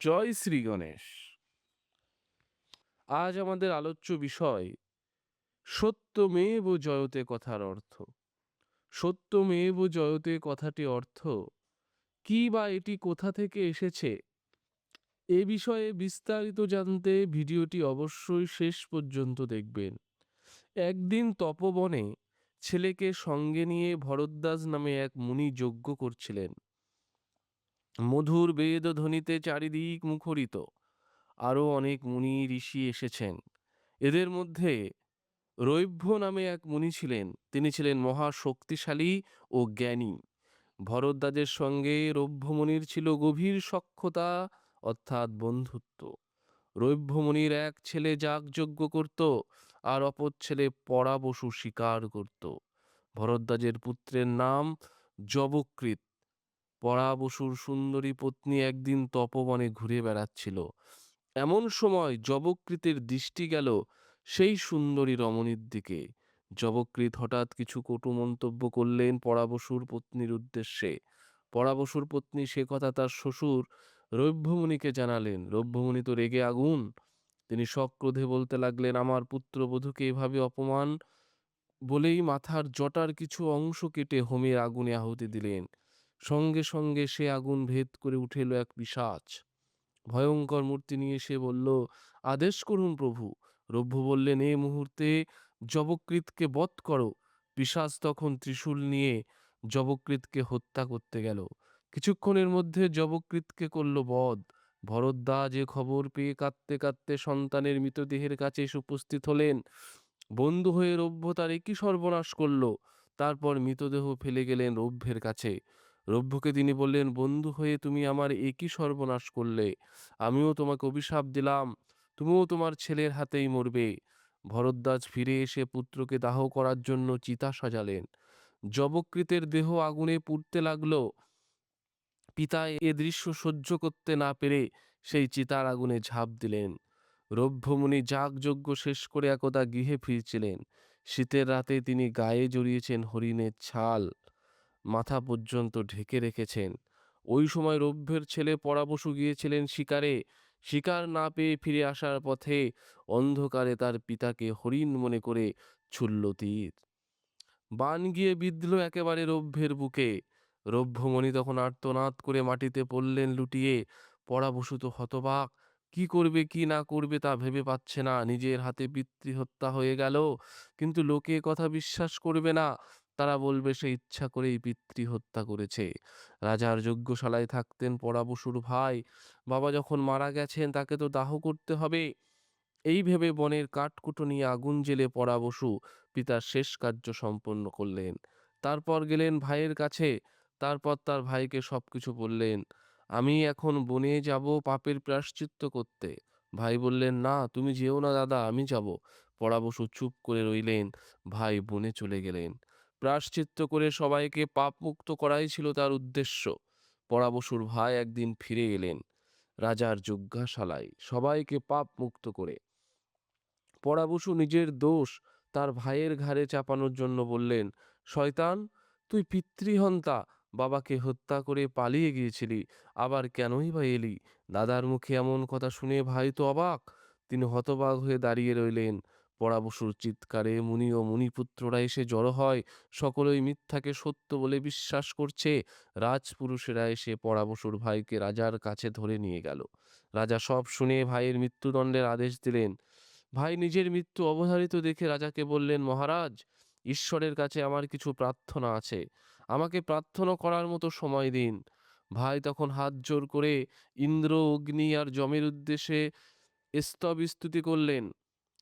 জয় শ্রী গণেশ। আজ আমাদের আলোচ্য বিষয়, সত্যমেব জয়তে কথার অর্থ। সত্যমেব জয়তে কথাটি অর্থ, কি বা এটি কোথা থেকে এসেছে? এ বিষয়ে বিস্তারিত জানতে ভিডিওটি অবশ্যই শেষ পর্যন্ত দেখবেন। একদিন তপবনে ছেলেকে সঙ্গে নিয়ে ভরদ্বাজ নামে এক মুনি যজ্ঞ করছিলেন। মধুর বেদ ধ্বনিতে চারিদিক মুখরিত। আরও অনেক মুনি ঋষি এসেছেন। এদের মধ্যে রৈভ্য নামে এক মুনি ছিলেন। তিনি ছিলেন মহা শক্তিশালী ও জ্ঞানী। ভরদ্বাজের সঙ্গে রৌভ্যমণির ছিল গভীর সখ্যতা, অর্থাৎ বন্ধুত্ব। রৈভ্যমণির এক ছেলে যাগযজ্ঞ করত, আর অপর ছেলে পরাবসু শিকার করত। ভরদ্বাজের পুত্রের নাম জবকৃত। পরাবসুর সুন্দরী পত্নী একদিন তপবনে ঘুরে বেড়াচ্ছিল। এমন সময় জবকৃতের দৃষ্টি গেল সেই সুন্দরী রমণীর দিকে। জবকৃত হঠাৎ কিছু কটু মন্তব্য করলেন পরাবসুর পত্নীর উদ্দেশ্যে। পরাবসুর পত্নী সে কথা তার শ্বশুর রৌভ্যমণিকে জানালেন। রৌভ্যমণি তো রেগে আগুন। তিনি সক্রোধে বলতে লাগলেন, আমার পুত্রবধূকে এভাবে অপমান বলেই মাথার জটার কিছু অংশ কেটে হোমের আগুনে আহুতি দিলেন। সঙ্গে সঙ্গে সে আগুন ভেদ করে উঠে এলো এক পিশাচ। ভয়ঙ্কর মূর্তি নিয়ে সে বলল, আদেশ করুন প্রভু। রভ্য বললেন, এ মুহূর্তে জবকৃতকে বধ করো। পিশাচ তখন ত্রিশূল নিয়ে জবকৃতকে হত্যা করতে গেল। কিছুক্ষণের মধ্যে জবকৃতকে করল বধ। ভরদ্দা যে খবর পেয়ে কাঁদতে কাঁদতে সন্তানের মৃতদেহের কাছে এসে উপস্থিত হলেন। বন্ধু হয়ে রভ্য তার একই সর্বনাশ করল। তারপর মৃতদেহ ফেলে গেলেন রভ্যের কাছে। রভ্যকে তিনি বললেন, বন্ধু হয়ে তুমি আমার একই সর্বনাশ করলে। আমিও তোমাকে অভিশাপ দিলাম। তুমিও তোমার ছেলের হাতেই মরবে। ভরদ্বাজ ফিরে এসে পুত্রকে দাহ করার জন্য চিতা সাজালেন। জবকৃতের দেহ আগুনে পুড়তে লাগল। পিতা এ দৃশ্য সহ্য করতে না পেরে সেই চিতার আগুনে ঝাঁপ দিলেন। রভ্যমুনি যাগযজ্ঞ শেষ করে একদা গৃহে ফিরছিলেন। শীতের রাতে তিনি গায়ে জড়িয়েছেন হরিণের ছাল। মাথা পর্যন্ত ঢেকে রেখেছেন। ওই সময় রভ্যের ছেলে পরাবশু গিয়েছিলেন শিকারে। শিকার না পেয়ে ফিরে আসার পথে অন্ধকারে তার পিতাকে হরিণ মনে করে ছুড়ল তীর। বান গিয়ে বিঁধল একেবারে রভ্যের বুকে। রভ্যমণি তখন আর্তনাদ করে মাটিতে পড়লেন লুটিয়ে। পরাবশু তো হতবাক। কি করবে, কি না করবে তা ভেবে পাচ্ছে না। নিজের হাতে পিতৃহত্যা হয়ে গেল। কিন্তু লোকে কথা বিশ্বাস করবে না। তারা বলবে, সে ইচ্ছা করেই পিতৃ হত্যা করেছে। রাজার যজ্ঞশালায় থাকতেন পরাবসুর ভাই। বাবা যখন মারা গেছেন, তাকে তো দাহ করতে হবে। এই ভেবে বনের কাঠকুটো নিয়ে আগুন জেলে পরাবসু পিতার শেষ কার্য সম্পন্ন করলেন। তারপর গেলেন ভাইয়ের কাছে। তারপর তার ভাইকে সব কিছু বললেন, আমি এখন বনে যাব পাপের প্রায়শ্চিত্ত করতে। ভাই বললেন, না, তুমি যেও না দাদা, আমি যাব। পরাবসু চুপ করে রইলেন। ভাই বনে চলে গেলেন। প্রায়শ্চিত্ত করে সবাইকে পাপ মুক্ত করাই ছিল তার উদ্দেশ্য। পরাবসুর ভাই একদিন ফিরে এলেন, রাজার যজ্ঞাশালায় সবাইকে পাপ মুক্ত করে। পরাবসু নিজের দোষ তার ভাইয়ের ঘাড়ে চাপানোর জন্য বললেন, শয়তান, তুই পিতৃহন্তা, বাবাকে হত্যা করে পালিয়ে গিয়েছিলি, আবার কেনই বা এলি? দাদার মুখে এমন কথা শুনে ভাই তো অবাক। তিনি হতবাক হয়ে দাঁড়িয়ে রইলেন পরাবসুর চিৎকারে মুনি ও মুনিপুত্ররা এসে জড়ো হয়। সকলেই মিথ্যাকে সত্য বলে বিশ্বাস করছে। রাজপুরুষেরা এসে পরাবসুর ভাইকে রাজার কাছে ধরে নিয়ে গেল। রাজা সব শুনে ভাইয়ের মৃত্যুদণ্ডের আদেশ দিলেন। ভাই নিজের মৃত্যু অবধারিত দেখে রাজাকে বললেন, মহারাজ, ঈশ্বরের কাছে আমার কিছু প্রার্থনা আছে। আমাকে প্রার্থনা করার মতো সময় দিন। ভাই তখন হাত জোর করে ইন্দ্র, অগ্নি আর জমের উদ্দেশ্যে স্তব স্তুতি করলেন।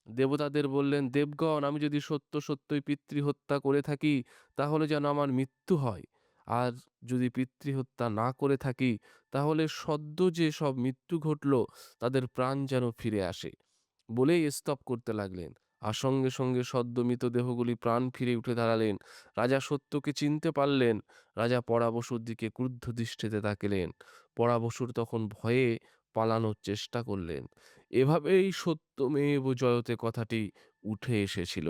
দেবতাদের বললেন, দেবগণ, আমি যদি সত্য সত্যই পিতৃহত্যা করে থাকি, তাহলে যেন আমার মৃত্যু হয়। আর যদি পিতৃহত্যা না করে থাকি, তাহলে সদ্য যে সব মৃত্যু ঘটল, তাদের প্রাণ যেন ফিরে আসে। বলেই স্তব করতে লাগলেন। আর সঙ্গে সঙ্গে সদ্য মৃতদেহগুলি প্রাণ ফিরে উঠে দাঁড়ালেন। রাজা সত্যকে চিনতে পারলেন। রাজা পরাবসুর দিকে ক্রুদ্ধ দৃষ্টিতে তাকিলেন। পরাবসুর তখন ভয়ে পালানোর চেষ্টা করলেন। এভাবেই সত্যমেব জয়তে কথাটি উঠে এসেছিল।